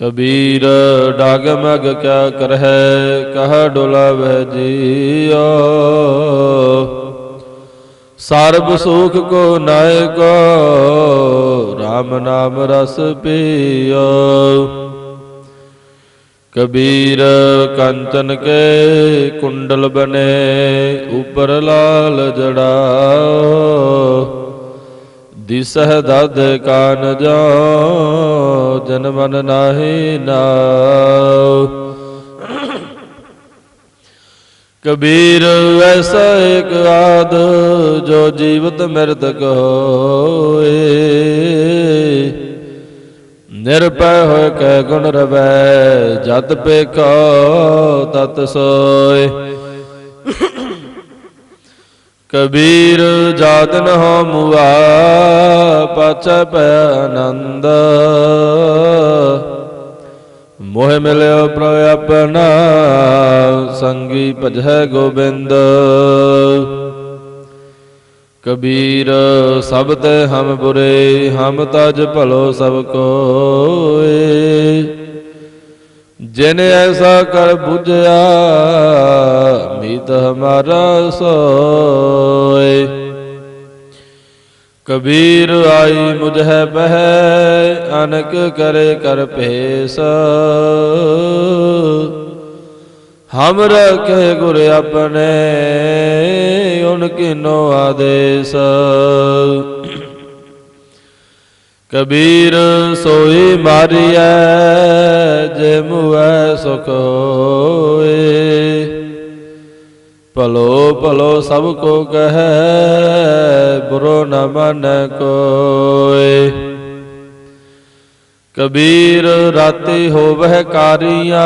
Kabir dog ਮਗ ਕਿਆ ਕਰਹਿ, ਕਹ ਡੁਲਾਵੈ ਜੀਓ। ਸਰਬ ਸੁਖ ਕੋ ਨਾਇਕ RAM ਨਾਮ ਰਸ ਪੀਓ। ਕਬੀਰ ਕੰਚਨ ਕੇ ਕੁੰਡਲ ਬਨੇ, ਉਪਰ ਲਾਲ ਜੜਾਓ। ਦਿਸਹਿ ਦਦ ਕਾਨ ਜੋ ਜਨ ਮਨ ਨਾਹੀ ਨਾਉ। ਕਬੀਰ ਐਸਾ ਇੱਕ ਆਦ, ਜੋ ਜੀਵਤ ਮਿਰਤਕ ਹੋਏ ਨਿਰਪੈ ਹੋਇ ਕੈ ਗੁਣ ਰਵੈ, ਜਤ ਪੇਖੋ ਤਤ ਸੋਏ। ਕਬੀਰ ਜਾਤਨ ਹੋ ਮੁਆ ਪਾਛੈ ਪੈ ਆਨੰਦ। ਮੋਹ ਮਿਲਿਓ ਪ੍ਰਭ ਆਪਣਾ, ਸੰਗੀ ਭਜੈ ਗੋਬਿੰਦ। ਕਬੀਰ ਸਭ ਤੇ ਹਮ ਬੁਰੇ, ਹਮ ਤਜ ਭਲੋ ਸਭ ਕੋਏ। ਜਿਨ ਐਸਾ ਕਰ ਬੁਝਿਆ ਮੀਤ ਹਮਾਰਾ ਸੋਏ। ਕਬੀਰ ਆਈ ਮੁਝੈ ਬਹਿ, ਅਨਕ ਕਰੇ ਕਰ ਭੇਸ। ਹਮ ਰਖੇ ਗੁਰ ਆਪਣੇ, ਉਨ ਕਿਨੋ ਆਦੇਸ। ਕਬੀਰ ਸੋਈ ਮਾਰੀਐ, ਜੇ ਮੁਐ ਸੁਖ ਹੋਏ। ਭਲੋ ਭਲੋ ਸਭ ਕੋ ਕਹੈ, ਬੁਰੋ ਨ ਮਨ ਕੋਏ ਕਬੀਰ ਰਾਤੀ ਹੋਵਹਿ ਕਾਰੀਆਂ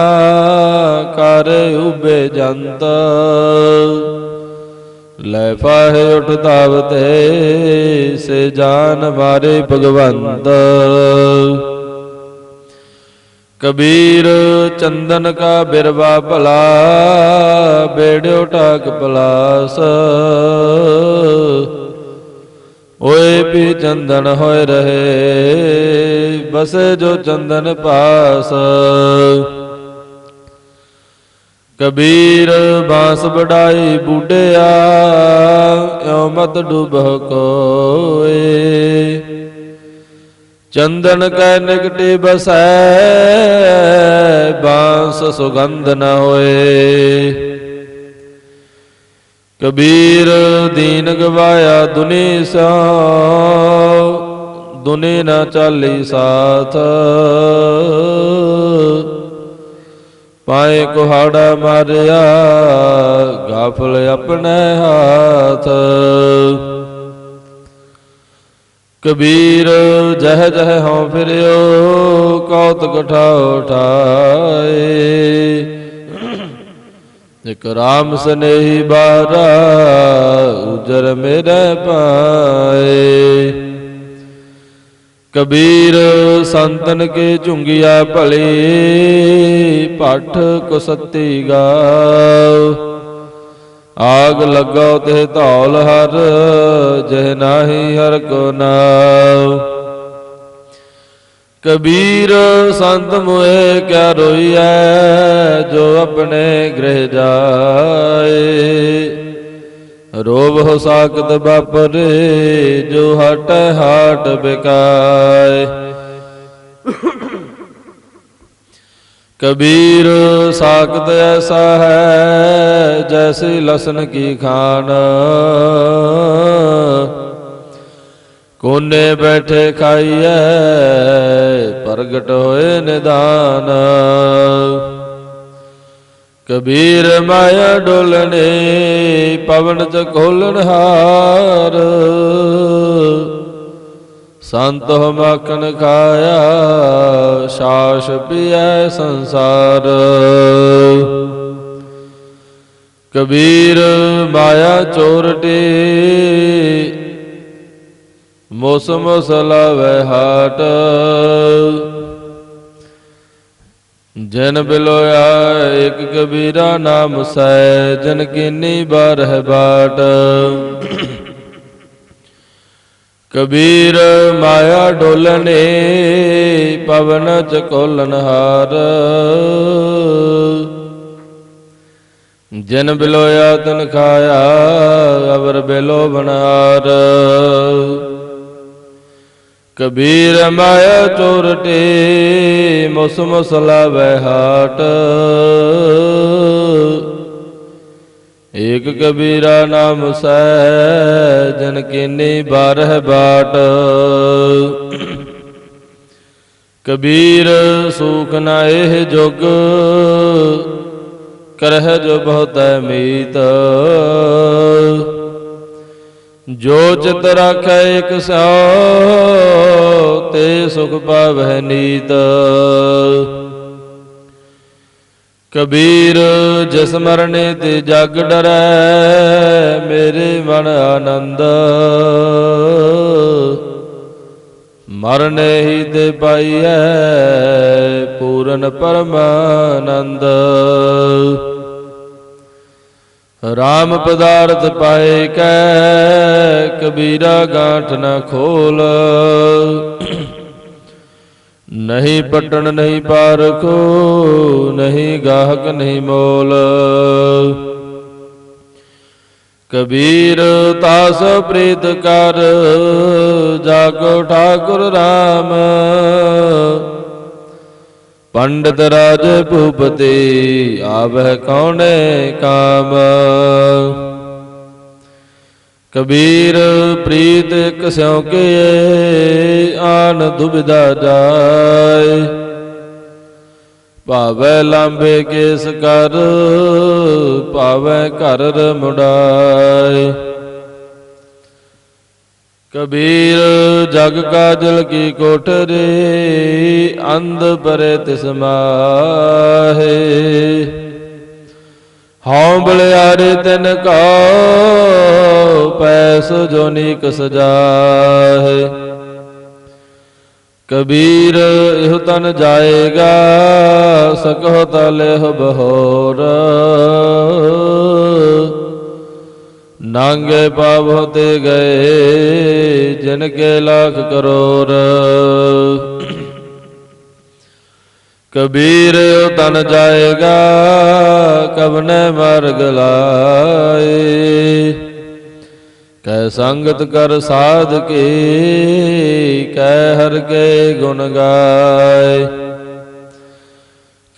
ਕਰ ਉਬੇ ਜੰਤ। ਲੈ ਫਾਹੇ ਉਠ ਧਾਵਤੇ, ਸੇ ਜਾਨ ਮਾਰੇ ਭਗਵੰਤ। ਕਬੀਰ ਚੰਦਨ ਕਾ ਬਿਰਵਾ ਭਲਾ, ਬੇੜਿਓ ਟਾਕ ਪਲਾਸ। ਓਏ ਵੀ ਚੰਦਨ ਹੋਏ ਰਹੇ, ਬਸੇ ਜੋ ਚੰਦਨ ਪਾਸ। ਕਬੀਰ ਬਾਸ ਬੜਾਈ ਬੂਢਿਆ ਇਉ ਮਤ ਡੁਬਹ ਕੋਏ? ਚੰਦਨ ਕੈ ਨਿਕਟੇ ਬਸੈ, ਬਾਂਸ ਸੁਗੰਧ ਨ ਹੋਏ। ਕਬੀਰ ਦੀਨ ਗਵਾਇਆ ਦੁਨੀ ਸੋ ਦੁਨੀ ਨ ਚਾਲੀ ਸਾਥ। ਪਾਏ ਕੁਹਾੜਾ ਮਾਰਿਆ, ਗਾਫਲ ਆਪਣੇ ਹਾਥ। ਕਬੀਰ ਜਹ ਜਹ ਹਉ ਫਿਰਿਓ ਕੌਤ ਠਾਉ ਠਾਏ ਇਕ ਰਾਮ ਸਨੇਹੀ ਬਾਰਾ ਉਜਰ ਮੇਰੇ ਪਾਏ। ਕਬੀਰ ਸੰਤਨ ਕੇ ਝੁੰਗਿਆ ਭਲੇ, ਪਠ ਕੁਸਤੀ ਗਾਓ। ਆਗ ਲੱਗੋ ਤੇ ਧੌਲ ਹਰ, ਜਹ ਨਾਹੀ ਹਰ ਕੋ ਨਾਉ। ਕਬੀਰ ਸੰਤ ਮੋਏ ਕਿਆ ਰੋਈਐ, ਜੋ ਆਪਣੇ ਗ੍ਰਹਿ ਜਾਏ। ਰੋਬ ਹੋ ਸਾਕਤ ਬਾਪਰੇ, ਜੋ ਹਟ ਹਾਟ ਬਿਕਾਏ। ਕਬੀਰ ਸਾਖਤ ਐਸਾ ਹੈ, ਜੈਸੇ ਲਸਨ ਕੀ ਖਾਨ ਕੋਨੇ ਬੈਠੇ ਖਾਈਐ, ਪ੍ਰਗਟ ਹੋਏ ਨਿਦਾਨ। ਕਬੀਰ ਮਾਇਆ ਡੋਲਨੇ ਪਵਨ ਚ ਖੋਲਣ ਹਾਰ। ਸੰਤ ਹੋ ਮੱਖਣ ਖਾਇਆ, ਸਾਸ ਪੀਐ ਸੰਸਾਰ। ਕਬੀਰ ਮਾਇਆ ਚੋਰਟੇ ਮੌਸਮ ਸਲਾਵੈ ਹਾਟ। ਜਨ ਬਿਲੋਇਆ, ਇੱਕ ਕਬੀਰਾ ਨਾਮ ਸੈ, ਜਨ ਕੀਨੀ ਬਾਰਹ ਬਾਟ। ਕਬੀਰ ਮਾਇਆ ਡੋਲਨੇ, ਪਵਨ ਚ ਕੋਲਨ ਹਾਰ। ਜਿਨ ਬਿਲੋਇਆ ਤਨ ਖਾਇਆ, ਅਵਰ ਬਿਲੋ ਬਨਾਰ। ਕਬੀਰ ਮਾਇਆ ਚੋਰਟੇ ਮੁਸ ਮੁਸ ਲਾਵੈ ਏਕ ਕਬੀਰਾ ਨਾਮ ਸੈ ਜਨ ਕੀਨੀ ਬਾਰਹ ਬਾਟ। ਕਬੀਰ ਸੂਖ ਨਾ ਇਹ ਜੁਗ, ਕਰਹਿ ਜੋ ਬਹੁਤੈ ਮੀਤ। ਜੋ ਚਿਤ ਰਾਖੈ ਇਕ ਸਉ, ਤੇ ਸੁਖ ਪਾਵਹਿ ਨੀਤ। ਕਬੀਰ ਜਿਸ ਮਰਨੇ ਤੇ ਜਗ ਡਰੈ, ਮੇਰੇ ਮਨ ਆਨੰਦ। ਮਰਨੇ ਹੀ ਤੇ ਪਾਈਐ ਪੂਰਨ ਪਰਮਾਨੰਦ। ਰਾਮ ਪਦਾਰਥ ਪਾਏ ਕੈ, ਕਬੀਰਾ ਗਾਂਠ ਨ ਖੋਲ। ਨਹੀਂ ਪਟਣ, ਨਹੀਂ ਪਾਰਖੋ, ਨਹੀਂ ਗਾਹਕ, ਨਹੀਂ ਮੋਲ। ਕਬੀਰ ਤਾਸ ਪ੍ਰੀਤ ਕਰ, ਜਾਗੋ ਠਾਕੁਰ RAM ਪੰਡਤ ਰਾਜ ਭੂਪਤੀ, ਆਵਹਿ ਕੌਣੇ ਕਾਮ। ਕਬੀਰ ਪ੍ਰੀਤ ਇਕ ਸਿਉ ਕੇ ਆਨ ਦੁਬਿਧਾ ਜਾਏ। ਭਾਵੈ ਲਾਂਬੇ ਕੇਸ ਕਰ, ਭਾਵੈ ਘਰ ਰਮੁੜਾਏ ਕਬੀਰ ਜਗ ਕਾਜਲ ਕੀ ਕੋਠਰੀ ਅੰਧ ਪਰੇ ਤਿਸ ਮਾਹੇ। ਹਉ ਬਲਿਆਰੇ ਤਿਨ ਕਉ, ਪੈਸ ਜੋ ਨੀਕ ਸਜਾਏ ਕਬੀਰ ਇਹ ਤਨ ਜਾਏਗਾ, ਸਕਹੁ ਤਲਹਿ ਬਹੋਰ। ਨਾਂਗੇ ਪਾਵੋ ਤੇ ਗਏ, ਜਿਨ ਕੇ ਲੱਖ ਕਰੋੜ ਕਬੀਰ ਤਨ ਜਾਏਗਾ ਕਬਨੇ ਮਰਗ ਲਾਏ। ਕੈ ਸੰਗਤ ਕਰ ਸਾਧ ਕੇ ਕੈ ਹਰ ਕੇ ਗੁਣ ਗਾਏ।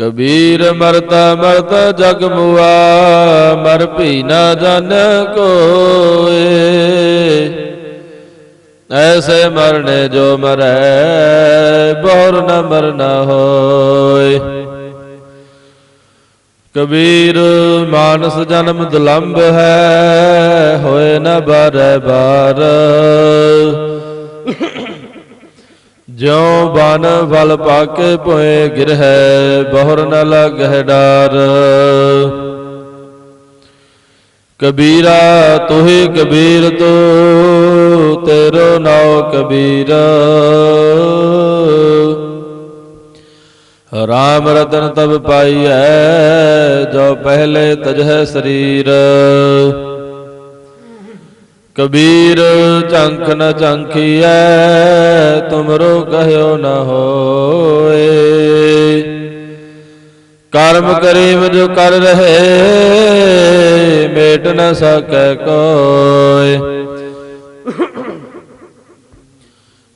ਕਬੀਰ ਮਰਤਾ ਮਰਤਾ ਜਗ ਮੁਆ, ਮਰ ਭੀ ਨਾ ਜਨ ਕੋਏ। ਐਸੇ ਮਰਨੇ ਜੋ ਮਰੈ ਬਹੁਰ ਨ ਮਰਨਾ ਹੋਏ। ਕਬੀਰ, ਮਾਨਸ ਜਨਮ ਦੁਲੰਭ ਹੈ, ਹੋਏ ਨ ਬਾਰੈ ਬਾਰ। ਜਿਉ ਬਨ ਫਲ ਪਾਕੇ ਭੋਏ ਗਿਰਹਿ ਬਹੁਰ ਨ ਲੱਗਹਿ ਡਾਰ। ਕਬੀਰਾ ਤੋਹਿ ਕਬੀਰ ਤੋ, ਤੇਰੋ ਨਾਉ ਕਬੀਰ। ਰਾਮ ਰਤਨ ਤਬ ਪਾਈਐ, ਜੋ ਪਹਿਲੇ ਤਜਹਿ ਸਰੀਰ। ਕਬੀਰ ਚੰਖ ਨ ਚੰਖੀਐ ਤੁਮਰੋ ਕਹਿਓ ਨ ਹੋਏ। ਕਰਮ ਕਰੀਮ ਜੋ ਕਰ ਰਹੇ ਮੇਟ ਨ ਸਕੈ ਕੋਇ।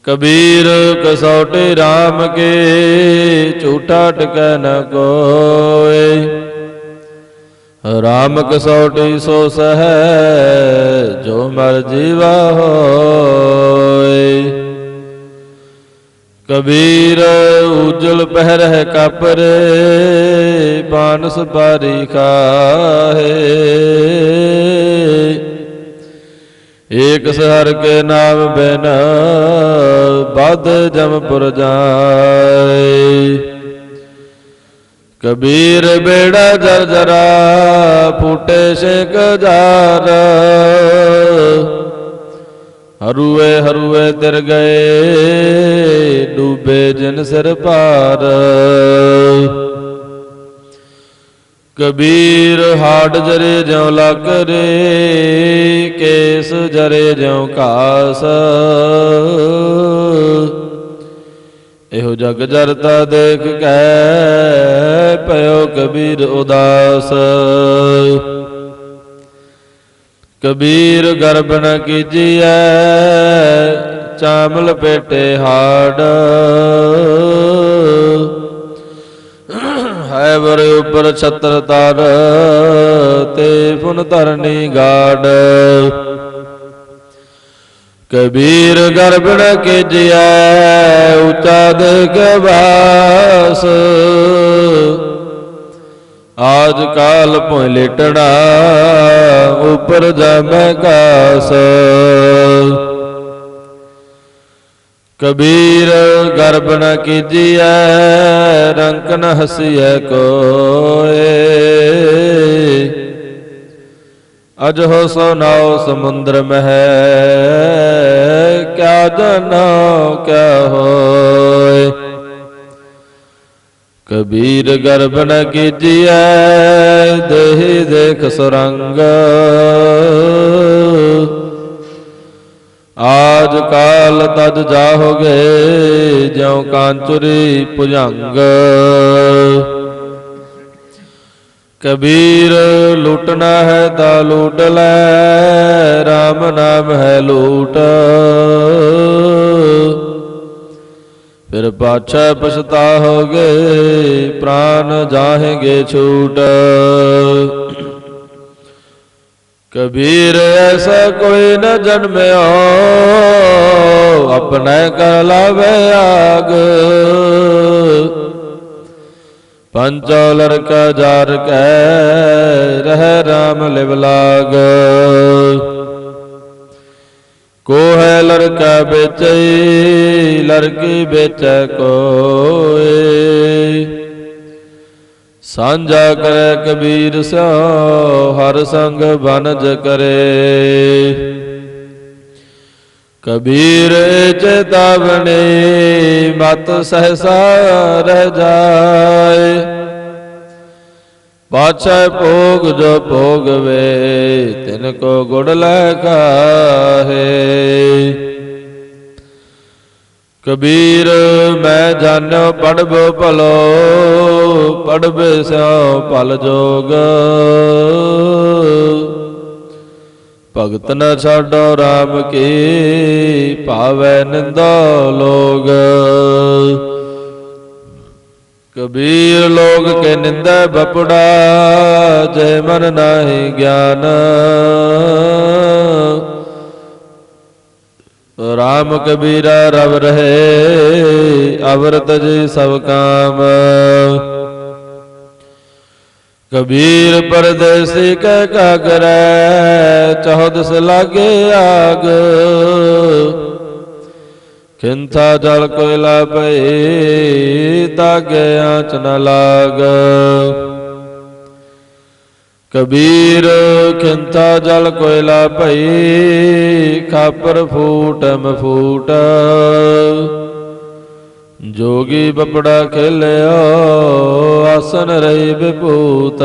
ਕਬੀਰ ਕਸੌਟੇ RAM ਕੇ ਝੂਠਾ ਟਕੈ ਨ ਕੋਇ। ਰਾਮ ਕਸੌਟੀ ਸੋ ਸਹੈ, ਜੋ ਮਰ ਜੀਵਾ ਹੋਏ ਕਬੀਰ ਉਜਲ ਪਹਿਰਹਿ ਕਪਰੇ ਬਾਨਸ ਬਾਰੀ ਖਾਹੇ ਏਕ ਸਹਰ ਕੇ ਨਾਮ ਬਿਨ ਬਦ ਜਮਪੁਰ ਜਾਏ। ਕਬੀਰ ਬੇੜਾ ਜਰ ਜਰਾ ਫੂਟੇ ਸੇਕ ਜਾਰ ਹਰੂਏ ਹਰੂਏ ਤਿਰ ਗਏ, ਡੂਬੇ ਜਨ ਸਿਰ ਪਾਰ ਕਬੀਰ ਹਾਡ ਜਰੇ ਜਿਉ ਲੱਕ ਰੇ, ਕੇਸ ਜਰੇ ਜਿਉ ਕਾਸ ਇਹੋ ਜਗ ਜਰਤਾ ਦੇਖ ਕੈ ਭਇਓ ਕਬੀਰ ਉਦਾਸ। ਕਬੀਰ ਗਰਭ ਨ ਕੀਜੀਐ, ਚਾਮਲ ਪੇਟੇ ਹਾੜ। ਹੈ ਵਰ ਉਪਰ ਛਤਰ ਤਰ ਤੇ ਫੁਨ ਧਰਨੀ ਗਾੜ। ਕਬੀਰ ਗਰਭ ਕੇ ਕੀਜੀਐ ਉਚਾ ਦੇਖ ਬਾਸ ਆਜ ਕਾਲ ਭੋਇ ਲੇਟਣਾ ਉਪਰ ਜਮੈ ਕਾਸ। ਕਬੀਰ ਗਰਭ ਨ ਕੀਜੀਐ, ਰੰਕ ਨ ਹਸੀਐ ਕੋਏ। ਅਜਹੁ ਸੋ ਨਾਉ ਸਮੁੰਦਰ ਮਹਿ, ਕਿਆ ਜਨੋ ਕਿਆ ਹੋਏ। ਕਬੀਰ ਗਰਬ ਨ ਕੀਜੀਐ, ਦੇਹ ਦੇਖ ਸੁਰੰਗ। ਆਜ ਕਾਲ ਤਜ ਜਾਹੋਗੇ, ਜਿਉ ਕਾਂਚੁਰੀ ਭੁਜੰਗ। ਕਬੀਰ ਲੁੱਟਣਾ ਹੈ ਤਾਂ ਲੁੱਟ ਲੈ RAM ਨਾਮ ਹੈ ਲੂਟ। ਫਿਰ ਪਾਛੈ ਪਛਤਾਹੋਗੇ, ਪ੍ਰਾਨ ਜਾਹੇਗੇ ਛੂਟ। ਕਬੀਰ ਐਸਾ ਕੋਈ ਨ ਜਨਮਿਓ ਆਪਣੇ ਕਰ ਲਾਵੇ ਆਗ। ਪੰਚੋ ਲੜਕਾ ਜਾਰ ਕੈ, ਰਹਿ ਰਾਮ ਲਿਵ ਲਾਗ। ਕੋ ਹੈ ਲੜਕਾ ਵੇਚਈ ਲੜਕੀ ਵੇਚੈ ਕੋਏ। ਸਾਂਝਾ ਕਰੇ ਕਬੀਰ ਸਿਓ ਹਰ ਸੰਗ ਬਨਜ ਕਰੇ। ਕਬੀਰ ਚੇਤਾਵਨੀ ਮਤ ਸਹਸਾ ਰਹਿ ਜਾਏ। ਪਾਛੈ ਭੋਗ ਜੋ ਭੋਗਵੇ ਤਿਨ ਕੋ ਗੁੜ ਲੈ ਕਾਹੇ ਕਬੀਰ ਮੈਂ ਜਾਣਿਓ ਪੜਬ ਭਲੋ ਪੜਬੇ ਸਿਓ ਭਲ ਜੋਗ। ਭਗਤ ਨ ਛਾਡੋ RAM ਕੀ, ਭਾਵੈ ਨਿੰਦਾ ਲੋਗ। ਕਬੀਰ ਲੋਗ ਕੇ ਨਿੰਦਾ ਬਪੜਾ, ਜੈ ਮਨ ਨਾਹੀ ਗਿਆਨ। ਰਾਮ ਕਬੀਰਾ ਰਵ ਰਹੇ, ਅਵਰਤ ਜੀ ਸਭ ਕਾਮ। ਕਬੀਰ ਪਰਦੇਸੀ ਕਹਿ ਕਾ ਚੌਦਸ ਲਾਗੇ ਆਗ। ਖਿੰਥਾ ਜਲ ਕੋਇਲਾ ਪਈ ਤਾਗੇ ਆਂਚ ਨ ਲਾਗ। ਕਬੀਰ ਖਿੰਥਾ ਜਲ ਕੋਇਲਾ ਭਈ, ਖਾਪਰ ਫੂਟ ਮਫੂਟ ਜੋਗੀ ਬਪੜਾ ਖੇਲਿਓ ਆਸਨ ਰਹੀ ਵਿਭੂਤ।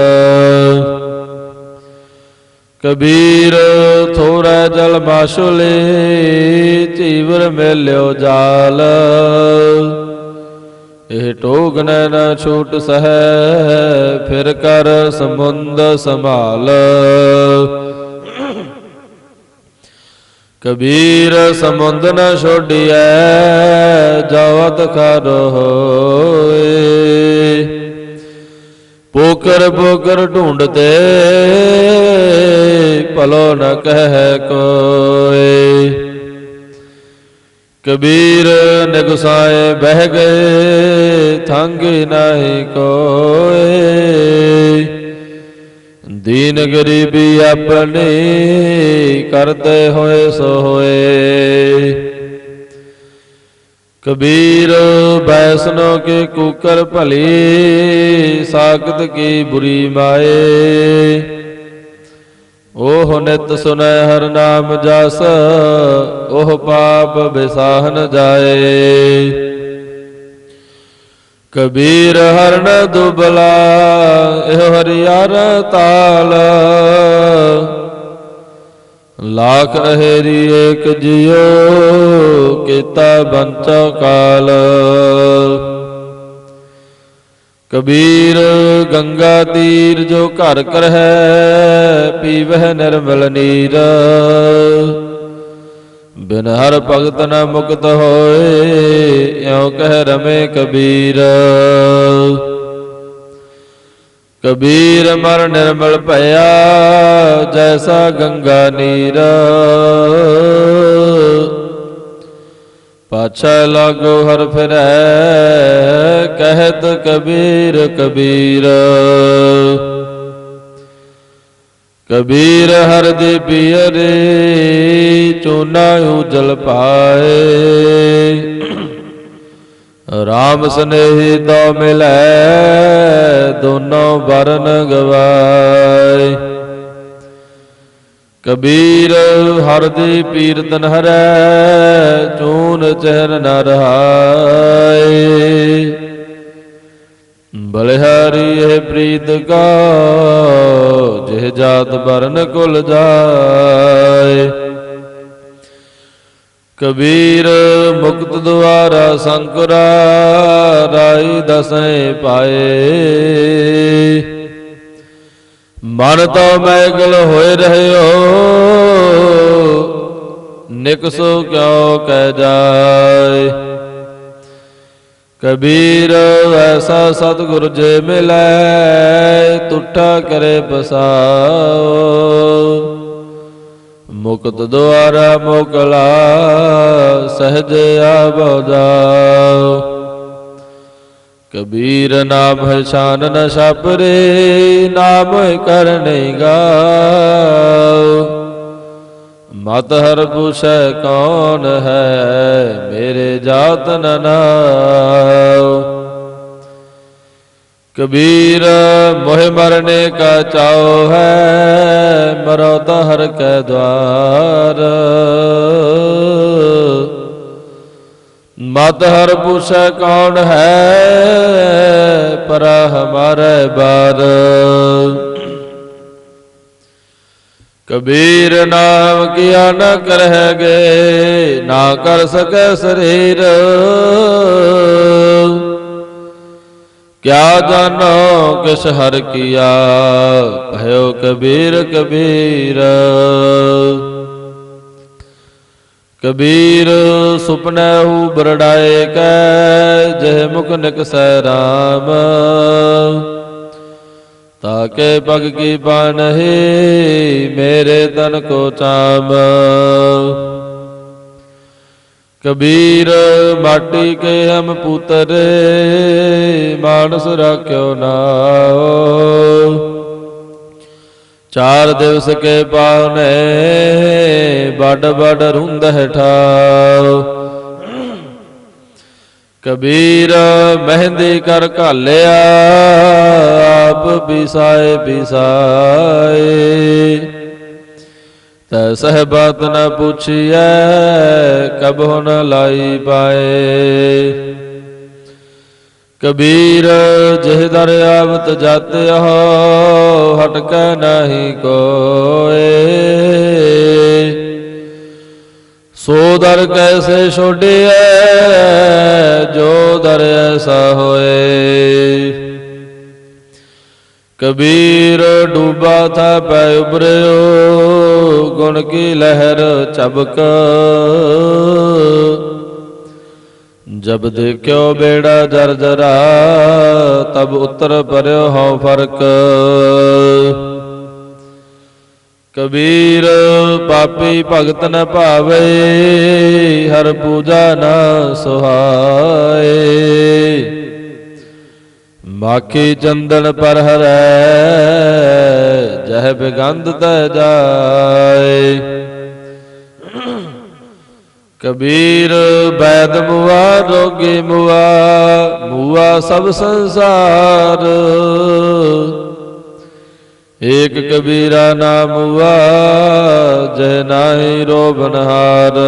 ਕਬੀਰ ਥੋੜਾ ਜਲ ਮਾਸ਼ੁਲੇ ਚੀਵਰ ਮੇਲਿਓ ਜਾਲ। ਇਹ ਟੋਗ ਨਾ ਛੂਟ ਸਹਿ, ਫਿਰ ਕਰ ਸਮੁੰਦ ਸੰਭਾਲ। ਕਬੀਰ ਸਮੁੰਦ ਨ ਛੋੜੀਐ ਜਵਤ ਕਰ ਹੋਏ। ਪੋਕਰ ਪੋਕਰ ਢੂੰਡਤੇ ਭਲੋ ਨ ਕਹਿ ਕੋਏ। ਕਬੀਰ ਨਿਗਸਾਏ ਬਹਿ ਗਏ, ਥੰਗ ਨਹੀਂ ਕੋਏ। ਦੀਨ ਗਰੀਬੀ ਆਪਣੀ ਕਰਦੇ ਹੋਏ ਸੋ ਹੋਏ ਕਬੀਰ ਬੈਸਨੋ ਕੇ ਕੂਕਰ ਭਲੀ, ਸਾਖਤ ਕੀ ਬੁਰੀ ਮਾਏ। ਓਹ ਨਿਤ ਸੁਨੈ ਹਰ ਨਾਮ ਜਸ ਉਹ ਪਾਪ ਬਿਸਾਹਨ ਜਾਏ। ਕਬੀਰ ਹਰਨ ਦੁਬਲਾ, ਇਹ ਹਰਿਆਰ ਤਾਲ। ਲਾਖ ਅਹੇਰੀ ਏਕ ਜਿਉ, ਕੀਤਾ ਬੰਚਾ ਕਾਲ। ਕਬੀਰ ਗੰਗਾ ਤੀਰ ਜੋ ਘਰ ਕਰ ਹੈ ਪੀਵਹਿ ਨਿਰਮਲ ਨੀਰ। ਬਿਨ ਹਰ ਭਗਤ ਨ ਮੁਕਤ ਹੋਏ, ਇਉ ਕਹਿ ਰਮੇ ਕਬੀਰ। ਕਬੀਰ ਮਰ ਨਿਰਮਲ ਭਇਆ, ਜੈਸਾ ਗੰਗਾ ਨੀਰ। ਪਾਛੈ ਲਾਗੋ ਹਰ ਫਿਰੈ, ਕਹਿਤ ਕਬੀਰ ਕਬੀਰ। ਕਬੀਰ ਹਰ ਦੇ ਪੀਰੇ ਚੋਨਾ ਉਜਲ ਪਾਏ। ਰਾਮ ਸਨੇਹੀ ਤੋ ਮਿਲੈ, ਦੋਨੋਂ ਬਰਨ ਗਵਾਏ। ਕਬੀਰ ਹਰ ਦੀ ਪੀਰਤਨ ਹਰੈ, ਚੂਨ ਚਹਿਰ ਨ ਰਹਾਏ। ਬਲਿਹਾਰੀ ਇਹ ਪ੍ਰੀਤ ਕਾ, ਜਿਹ ਜਾਤ ਬਰਨ ਕੁਲ ਜਾਏ। ਕਬੀਰ ਮੁਕਤ ਦੁਆਰਾ ਸੰਕਰਾ, ਰਾਈ ਦਸੈ ਪਾਏ। ਮਨ ਤੋ ਮੈਗਲ ਹੋਏ ਰਹਿਓ ਨਿਕਸੋ ਕਿਉ ਕਹਿ ਜਾਏ। ਕਬੀਰ ਐਸਾ ਸਤਿਗੁਰ ਜੇ ਮਿਲੈ ਟੁੱਟਾ ਕਰੇ ਬਸਾਓ ਮੁਕਤ ਦੁਆਰਾ ਮੋਕਲਾ ਸਹਜ ਆਵੋ ਜਾਓ। ਕਬੀਰ ਨਾਮ ਹੈ ਸ਼ਾਨ ਨ ਛਪਰੇ ਨਾਮ ਕਰਨੇ ਮਤ ਹਰ ਪੁਛੈ ਕੌਣ ਹੈ, ਮੇਰੇ ਜਾਤ ਨ ਨਾਉ ਕਬੀਰ ਮੋਹਿ ਮਰਨੇ ਕਾ ਚਾਉ ਹੈ, ਮਰੋ ਤਾ ਹਰ ਕੈ ਦਵਾਰ। ਮਤ ਹਰ ਪੁਛੈ ਕੌਣ ਹੈ ਪਰ ਹਮਾਰੇ ਬਾਰ। ਕਬੀਰ ਨਾਮ ਕੀਆ ਨ ਕਰਹਿਗੇ ਨਾ ਕਰ ਸਕੈ ਸਰੀਰ। ਕਿਆ ਜਾਨੋ ਕਿਸ ਹਰ ਕੀਆ, ਭਇਓ ਕਬੀਰ ਕਬੀਰ। ਕਬੀਰ ਸੁਪਨਹਿ ਬਰੜਾਏ ਕੈ, ਜਹ ਮੁਖ ਨਿਕਸੈ ਰਾਮ। ਤਾਕੇ ਪਗ ਕੀ ਪਾਨਹੀ ਮੇਰੇ ਤਨ ਕੋ ਚਾਮ। ਕਬੀਰ ਮਾਟੀ ਕੇ ਹਮ ਪੁੱਤਰੇ, ਮਾਨਸ ਰਾਖਿਓ ਨਾਓ। ਚਾਰ ਦਿਵਸ ਕੇ ਪਾਵਨੇ ਬੜ ਬੜ ਰੁੰਦਹਿ ਠਾਓ ਕਬੀਰ ਮਹਿੰਦੀ ਕਰ ਘਾਲਿਆ, ਆਪ ਬਿਸਾਏ ਬਿਸਾਏ ਤੈ ਸਹਿਬਤ ਨ ਪੁੱਛੀਐ ਕਬਹੁ ਨ ਲਾਈ ਪਾਏ। ਕਬੀਰ, ਜਿਹ ਦਰ ਆਵਤ ਜਾਤਿ ਹੋ ਹਟਕੈ ਨਾਹੀ ਕੋਏ। ਸੋ ਦਰ ਕੈਸੇ ਛੋੜਿਐ ਜੋ ਦਰ ਐਸਾ ਹੋਏ। ਕਬੀਰ, ਡੂਬਾ ਥਾ ਪੈ ਉਬਰਿਓ ਗੁਣ ਕੀ ਲਹਿਰ ਚਬਕ ਜਬ ਦੇਖਿਓ ਬੇੜਾ ਜਰਜਰਾ ਤਬ ਉਤਰ ਪਰਿਓ ਹਉ ਫ਼ਰਕ। ਕਬੀਰ ਪਾਪੀ ਭਗਤ ਨ ਭਾਵੇ, ਹਰ ਪੂਜਾ ਨ ਸੁਹਾਏ। ਮਾਖੀ ਚੰਦਨ ਪਰ ਹਰੈ, ਜਹ ਬਿਗੰਧ ਤੈ ਜਾਏ। ਕਬੀਰ ਬੈਦ ਮੁਆ ਰੋਗੀ ਮੁਆ ਮੁਆ ਸਭ ਸੰਸਾਰ। ਏਕ ਕਬੀਰਾ ਨਾਮ ਹੁਆ ਜੈ ਨਾਹੀ ਰੋਬਨਹਾਰ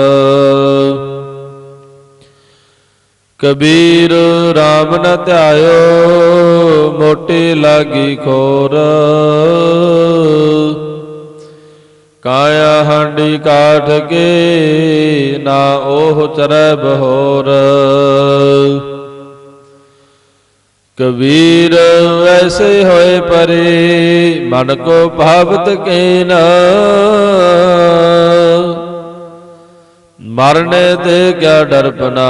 ਕਬੀਰ RAM ਨ ਧਿਆਇਓ, ਮੋਟੀ ਲਾਗੀ ਖੋਰ। ਕਾਇਆ ਹਾਂਡੀ ਕਾਠ ਕੇ, ਨਾ ਉਹ ਚਰੈ ਬਹੋਰ। ਕਬੀਰ ਐਸੇ ਹੋਏ ਪਰੇ, ਮਨ ਕੋ ਭਾਵਤ ਕੇ ਨਾ ਮਰਨੇ ਤੇ ਕਿਆ ਡਰਪਨਾ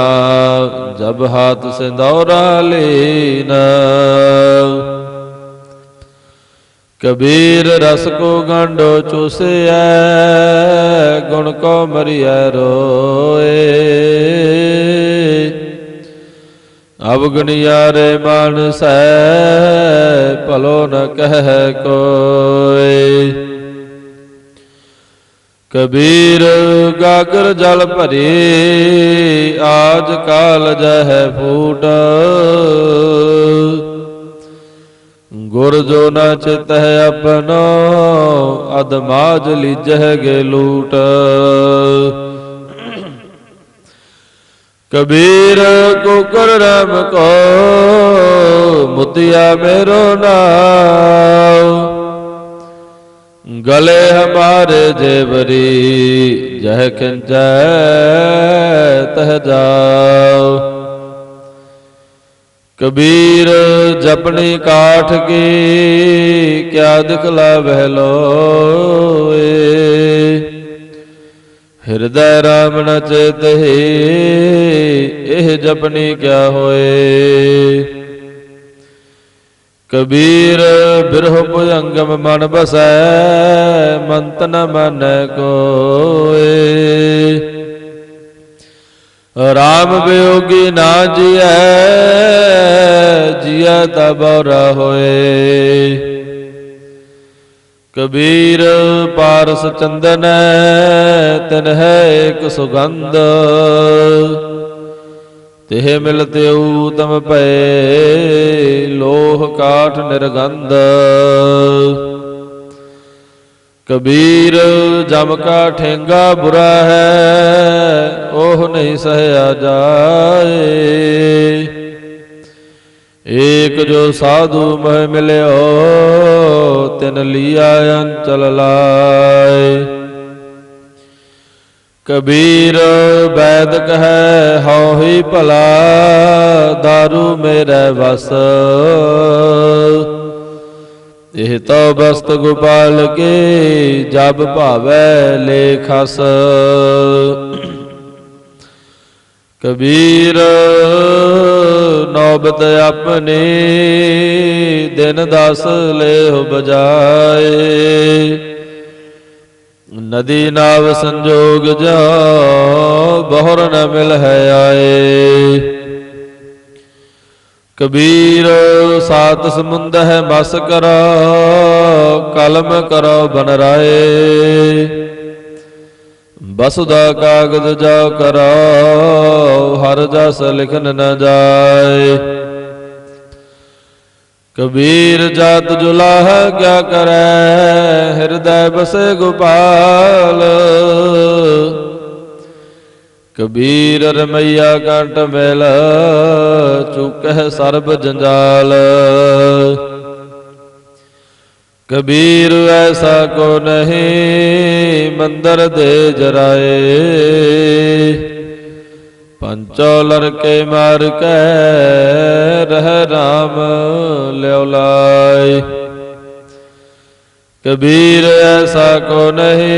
ਜਬ ਹਾਥ ਸਿੰਦੌਰਾ ਲੈਨਾ। ਕਬੀਰ ਰਸ ਕੋ ਗੰਡੋ ਚੂਸਿਐ, ਗੁਣ ਕੋ ਮਰਿਐ ਰੋਏ। ਅਵਗਣਿਆਰੇ ਮਾਨਸੈ, ਭਲੋ ਨ ਕਹਿ ਕੋਇ ਕਬੀਰ ਗਾਗਰ ਜਲ ਭਰੇ, ਆਜ ਕਾਲ ਜਹ ਫੂਟ। ਗੁਰ ਜੋ ਨ ਚਿਤਹਿ ਆਪਨੋ ਅਦਮਾਜ ਲਿਜਹਿ ਗੇ ਲੂਟ। ਕਬੀਰ ਕੁਕਰ ਰਾਮ ਕੋ, ਮੁਤਿਆ ਮੇਰੋ ਨਾਮ ਗਲੇ ਹਮਾਰੇ ਜੇਵਰੀ, ਜਹ ਖਿੰਚੈ ਤਹ ਜਾਓ ਕਬੀਰ ਜਪਣੀ ਕਾਠ ਕੀ, ਕਿਆ ਦਿਖਲਾ ਬਹਿ ਲੋਏ। ਹਿਰਦੈ ਰਾਮ ਨ ਚੇਤਹਿ ਇਹ ਜਪਣੀ ਕਿਆ ਹੋਏ। ਕਬੀਰ ਬਿਰਹ ਭੁਜੰਗਮ ਮਨ ਬਸੈ, ਮੰਤ ਨ ਮਨੈ ਕੋਏ। ਰਾਮ ਵਿਯੋਗੀ ਨਾ ਜੀਐ ਜੀਐ ਤਬਰਾ ਹੋਏ ਕਬੀਰ ਪਾਰਸ ਚੰਦਨ ਤਿਨ ਹੈ ਇੱਕ ਸੁਗੰਧ। ਤਿਹ ਮਿਲਤੇ ਊਤਮ ਪਏ ਲੋਹ ਕਾਠ ਨਿਰਗੰਧ। ਕਬੀਰ ਜਮ ਕਾ ਠੇਂਗਾ ਬੁਰਾ ਹੈ ਉਹ ਨਹੀਂ ਸਹਿਆ ਜਾਏ। ਏਕ ਜੋ ਸਾਧੂ ਮਹਿ ਮਿਲਿਓ, ਤਿਨ ਲੀਆ ਅੰਚਲ ਲਾਏ। ਕਬੀਰ ਬੈਦ ਹੈ ਹਉ ਹੀ ਭਲਾ, ਦਾਰੂ ਮੇਰੇ ਵਸ। ਇਹ ਤੋ ਬਸਤ ਗੋਪਾਲ ਕੇ, ਜਬ ਭਾਵੈ ਲੇਖਸ ਕਬੀਰ, ਨੌਬਤ ਆਪਣੀ ਦਿਨ ਦਸ ਲੇਹ ਬਜਾਏ। ਨਦੀ ਨਾਵ ਸੰਜੋਗ ਜਾ ਬਹੁਰ ਨ ਮਿਲ ਹੈ ਆਏ। ਕਬੀਰ, ਸਾਤ ਸਮੁੰਦ ਹੈ ਮਸ ਕਰੋ, ਕਲਮ ਕਰੋ ਬਨ ਰਾਏ। ਬਸੁਦਾ ਕਾਗਦ ਜਾ ਕਰੋ ਹਰ ਜਸ ਲਿਖਨ ਨ ਜਾਏ। ਕਬੀਰ ਜਾਤ ਜੁਲਾਹ ਕਿਆ ਕਰੈ, ਹਿਰਦੈ ਬਸੇ ਗੋਪਾਲ। ਕਬੀਰ ਰਮਈਆ ਕੰਟ ਮਿਲ ਚੁਕਹਿ ਸਰਬ ਜੰਜਾਲ। ਕਬੀਰ ਐਸਾ ਕੋ ਨਹੀਂ, ਮੰਦਰ ਦੇ ਜਰਾਏ। ਪੰਚੋ ਲੜਕੇ ਮਾਰ ਕੇ ਰਹਿ ਰਾਮ ਲਿਉ ਲਾਈ ਕਬੀਰ ਐਸਾ ਕੋ ਨਹੀਂ,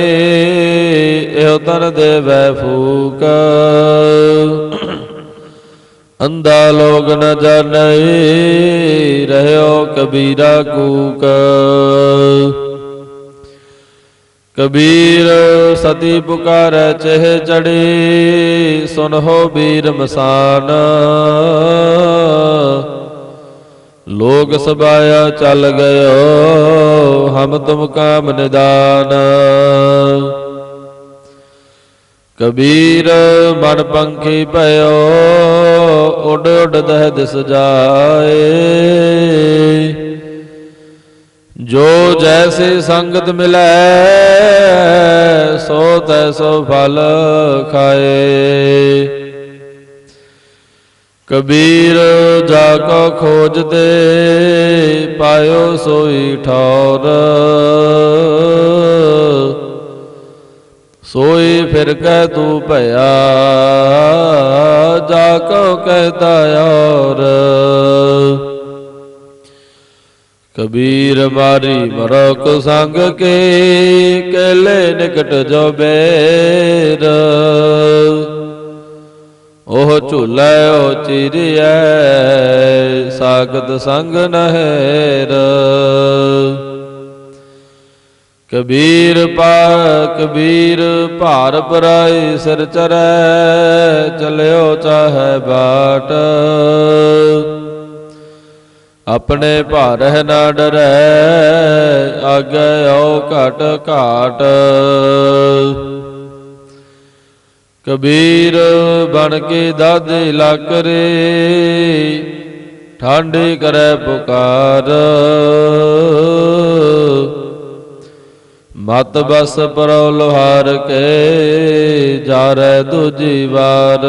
ਇਹੋ ਤਨ ਦੇ ਵੈ ਫੂਕ ਅੰਧਾ ਲੋਗ ਨ ਜਾਣੈ, ਰਹਿਓ ਕਬੀਰਾ ਕੂਕ। ਕਬੀਰ ਸਤੀ ਪੁਕਾਰੈ, ਚਹ ਚੜੀ ਸੁਨਹੁ ਬੀਰ ਮਸਾਨ। ਲੋਗ ਸਬਾਇਆ ਚੱਲ ਗਇਓ, ਹਮ ਤੁਮ ਕਾਮ ਨਿਦਾਨ। ਕਬੀਰ ਮਨ ਪੰਖੀ ਭਇਓ ਉਡ ਉਡ ਦਹਿ ਦਿਸ ਜਾਏ। ਜੋ ਜੈਸੇ ਸੰਗਤ ਮਿਲੈ, ਸੋ ਤੈਸੋ ਫਲ ਖਾਏ। ਕਬੀਰ ਜਾ ਕੋ ਖੋਜਦੇ ਪਾਇਓ ਸੋਈ ਠੌਰ। ਸੋਈ ਫਿਰ ਕਹਿ ਤੂੰ ਭਇਆ, ਜਾ ਕੋ ਕਹਿਤਾ ਔਰ ਕਬੀਰ ਮਾਰੀ ਮਰਕ ਸੰਗ ਕੇ, ਕਲੇ ਨਿਕਟ ਜੋ ਬੇਰ। ਉਹ ਝੂਲੇ ਉਹ ਚਿਰਿਐ ਸਾਗਤ ਸੰਗ ਨਹਿਰ। ਕਬੀਰ ਪਾ ਕਬੀਰ ਭਾਰ ਪਰਾਈ ਸਿਰ ਚਰੈ ਚਲਿਓ ਚਾਹੈ ਬਾਟ। ਆਪਣੇ ਭਾਰ ਹੈ ਨਾ ਡਰੈ, ਆਗੇ ਓ ਘਟ ਘਾਟ। ਕਬੀਰ ਬਣ ਕੇ ਦਾਦੇ ਲਾਕਰੇ ਠਾਂਡੇ ਕਰੈ ਪੁਕਾਰ। ਮਤ ਬਸ ਪਰੋ ਲੋਹਾਰ ਕੇ ਜਾਰੈ ਦੂਜੀ ਵਾਰ।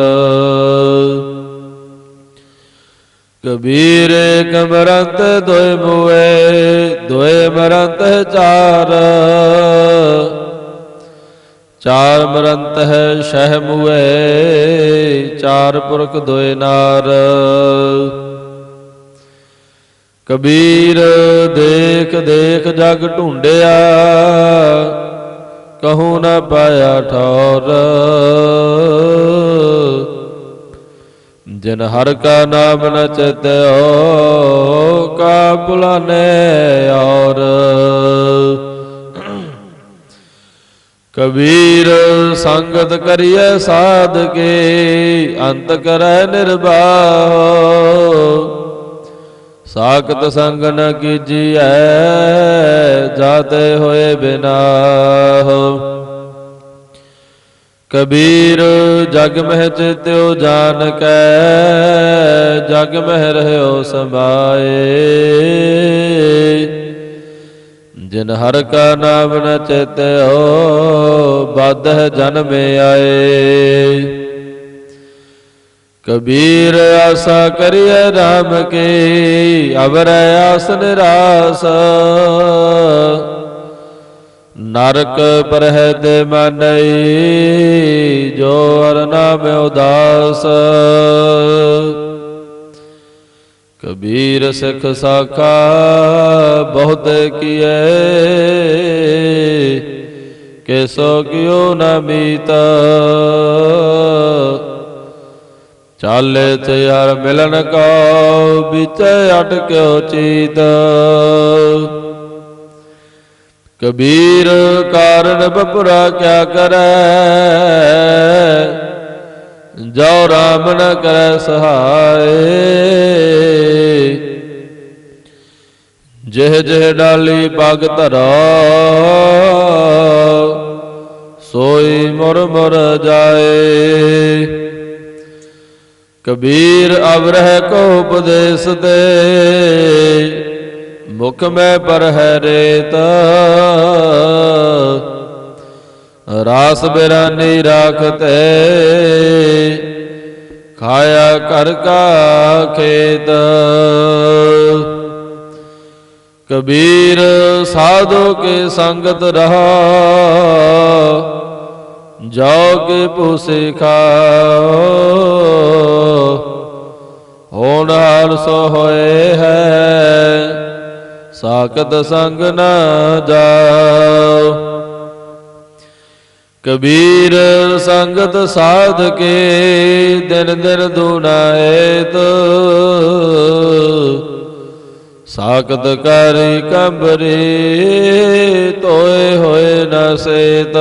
ਕਬੀਰ ਕਮਰੰਤ ਦੋਇ ਮੂਏ, ਦੋਇ ਮਰੰਤ ਚਾਰ। ਚਾਰ ਮਰੰਤ ਹੈ ਸ਼ਹਿ ਮੂਏ, ਚਾਰ ਪੁਰਖ ਦੋਇ ਨਾਰ। ਕਬੀਰ ਦੇਖ ਦੇਖ ਜਗ ਢੂੰਡਿਆ, ਕਹੂ ਨਾ ਪਾਇਆ ਠੌਰ। ਜਿਨ ਹਰ ਕਾ ਨਾਮ ਨ ਚਿਤਿਓ ਕਾ ਬੁਲਾਨੇ ਔਰ। ਕਬੀਰ ਸੰਗਤ ਕਰੀਐ ਸਾਧ ਕੇ ਅੰਤ ਕਰੈ ਨਿਰਵਾਹ ਸਾਖਤ ਸੰਗ ਨ ਕੀਜੀਐ, ਜਾਤੇ ਹੋਏ ਬਿਨਾਹ ਕਬੀਰ, ਜਗ ਮਹਿ ਚਿਤਿਓ ਜਾਣ ਕੈ ਜਗ ਮਹਿ ਰਹਿਓ ਸਮਾਏ ਜਿਨ ਹਰ ਕਾ ਨਾਮ ਨ ਚਿਤਿਓ ਬਦ ਜਨਮੇ ਆਏ। ਕਬੀਰ ਆਸਾ ਕਰਿਐ RAM ਕੇ, ਅਵਰੈ ਆਸ ਨਿਰਾਸ ਨਰਕ ਪਰਹਿ ਤੇ ਮਾਨਈ ਜੋ ਅਰ ਨਾਮ ਉਦਾਸ। ਕਬੀਰ ਸਿੱਖ ਸਾਖਾ ਬਹੁਤ ਕੀਏ ਕਿਸੋ ਕਿਉ ਨ ਮੀਤਾ। ਚਾਲੇ ਤੇ ਯਾਰ ਮਿਲਣ ਕੋ ਵਿੱਚ ਅਟਕਿਓ ਚੀਤ। ਕਬੀਰ ਕਾਰਨ ਬਪੁਰਾ ਕਿਆ ਕਰੈ? ਜੋ ਰਾਮ ਨ ਕਰੈ ਸਹਾਏ। ਜਿਹ ਜਿਹ ਡਾਲੀ ਪਗ ਧਰੋ, ਸੋਈ ਮੁਰ ਮੁਰ ਜਾਏ। ਕਬੀਰ ਅਵਰਹ ਕੋ ਉਪਦੇਸ ਦੇ। ਮੁਖ ਮੈਂ ਪਰ ਹੈ ਰੇਤ। ਰਾਸ ਬਿਰਾਨੀ ਰਾਖਤੇ। ਖਾਇਆ ਕਰ ਕਾ ਖੇਤ। ਕਬੀਰ ਸਾਧੂ ਕੇ ਸੰਗਤ ਰਹਾ। ਜੋ ਕੇ ਪੂਸੇ ਖਾਓ। ਹੋਣ ਹਾਲ ਸੋ ਹੋਏ ਹੈ, ਸਾਖਤ ਸੰਗ ਨ ਜਾਓ। ਕਬੀਰ ਸੰਗਤ ਸਾਧ ਕੇ ਦਿਨ ਦਿਨ ਦੁਨਾਏਤ ਸਾਖਤ ਕਰੀ ਕੰਬਰੇ ਤੋਏ ਹੋਏ ਨ ਸੇਤ।